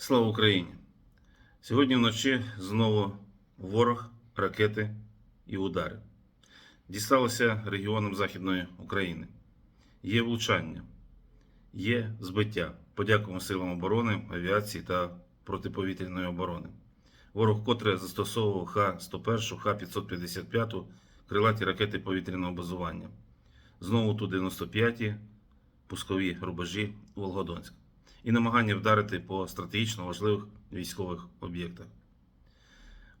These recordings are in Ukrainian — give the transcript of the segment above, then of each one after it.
Слава Україні! Сьогодні вночі знову ворог, ракети і удари. Дісталося регіонам Західної України. Є влучання, є збиття. Подякуємо силам оборони, авіації та протиповітряної оборони. Ворог котре застосовував Х-101, Х-555, крилаті ракети повітряного базування. Знову Ту-95, пускові рубежі Волгодонськ і намагання вдарити по стратегічно важливих військових об'єктах.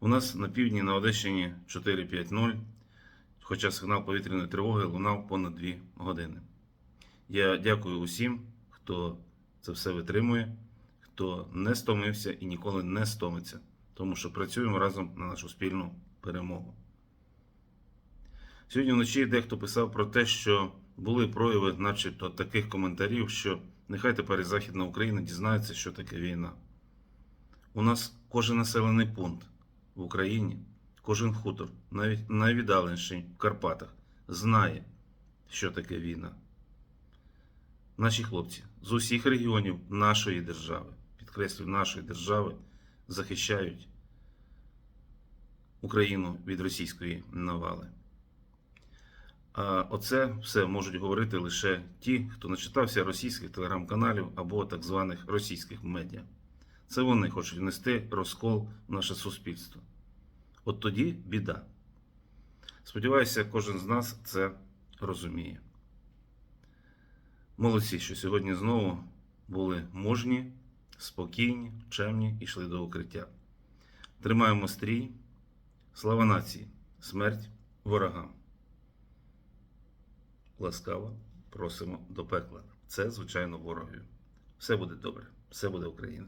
У нас на півдні на Одещині 4-5-0, хоча сигнал повітряної тривоги лунав понад 2 години. Я дякую усім, хто це все витримує, хто не стомився і ніколи не стомиться, тому що працюємо разом на нашу спільну перемогу. Сьогодні вночі дехто писав про те, що були прояви, начебто, таких коментарів, що нехай тепер і Західна Україна дізнається, що таке війна. У нас кожен населений пункт в Україні, кожен хутор, навіть найвіддаленіший в Карпатах, знає, що таке війна. Наші хлопці з усіх регіонів нашої держави, підкреслюю, нашої держави, захищають Україну від російської навали. А оце все можуть говорити лише ті, хто начитався російських телеграм-каналів або так званих російських медіа. Це вони хочуть внести розкол в наше суспільство. От тоді біда. Сподіваюся, кожен з нас це розуміє. Молодці, що сьогодні знову були мужні, спокійні, чемні і йшли до укриття. Тримаємо стрій. Слава нації, смерть ворогам ласкаво просимо до пекла. Це, звичайно, ворогів. Все буде добре, все буде Україна.